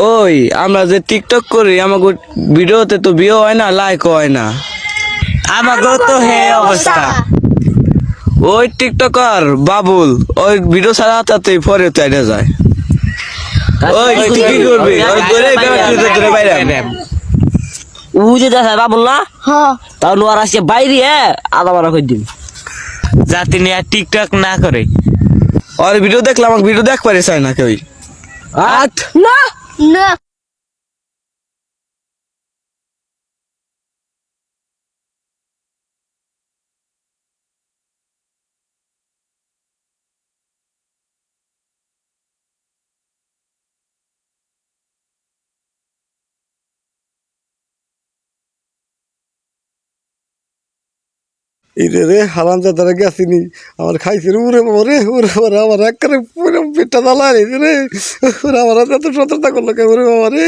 ওই আমরা যে টিকটক করি আমাকে ভিডিওতে তো বিয়ে হয় না লাইক হয় না। আমাকেও তো হে অবস্থা। ওই টিকটকার বাবুল ওই ভিডিও ছাড়া তাতে পরে চাইলে যায়। ওই তুই কি করবি? ওই করে ধরে বাইরে আন। উ যে দেখা বাবুল না? হ্যাঁ। তাও নোয়ার আসছে বাইরে হ্যাঁ আদা মারা করে দিন যাতে নিয়ে আর টিকটক না করে। ওর ভিডিও দেখলে আমাকে ভিডিও দেখ পারে চাই না কেউ আট। না। না ইরে রে হারাম গেছি নি। আমার খাইছে উরে বাবা রে উরে বাবা রে, আমার একেবারে পেটটা জ্বালা রে। ওরে আমার এত সতর্কতা করল কে উরে বাবা রে?